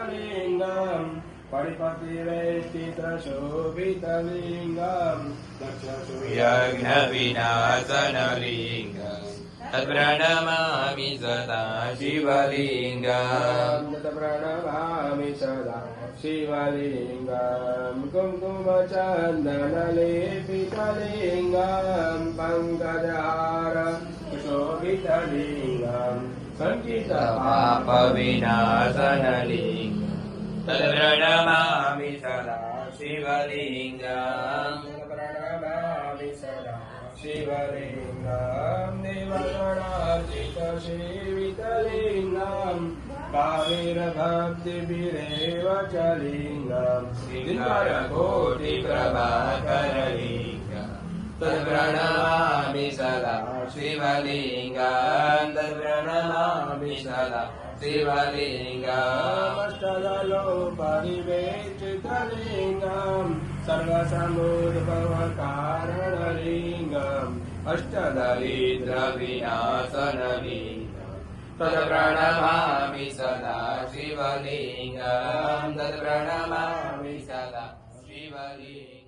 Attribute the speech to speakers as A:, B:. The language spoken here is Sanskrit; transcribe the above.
A: शिवलिङ्गम् परिपतिरेष्टितशोभितलिङ्गम्
B: यज्ञविनाशनलिङ्गम् तत्प्रणमामि सदा शिवलिङ्गम्
A: प्रणमामि सदा शिवलिङ्गम् कुङ्कुमचन्दनलेपितलिङ्गम् पङ्कजहार शोभितलिङ्गम्
B: पापविनाशनलिङ्गम् तत्प्रणमामि सदा शिवलिङ्गम्
A: प्रणमामि सदा शिवलिङ्गम् देवगणार्चितसेवितलिङ्गम् कावेरभक्तिभिरेव च लिङ्गम्।
B: कोटिप्रभाकरलिङ्गम् तत्प्रणमामि सदा शिवलिङ्गम्। तत्प्रणमामि मिशदा शिवलिङ्गदलोपरिवेचलिङ्गम्
A: सर्वसम्बकारिङ्गम् अष्टदलि
B: द्रवि आसनलिङ्गत् प्रणमामि सदा शिवलिङ्गम् शिवलिङ्गणमामि सदा शिवलि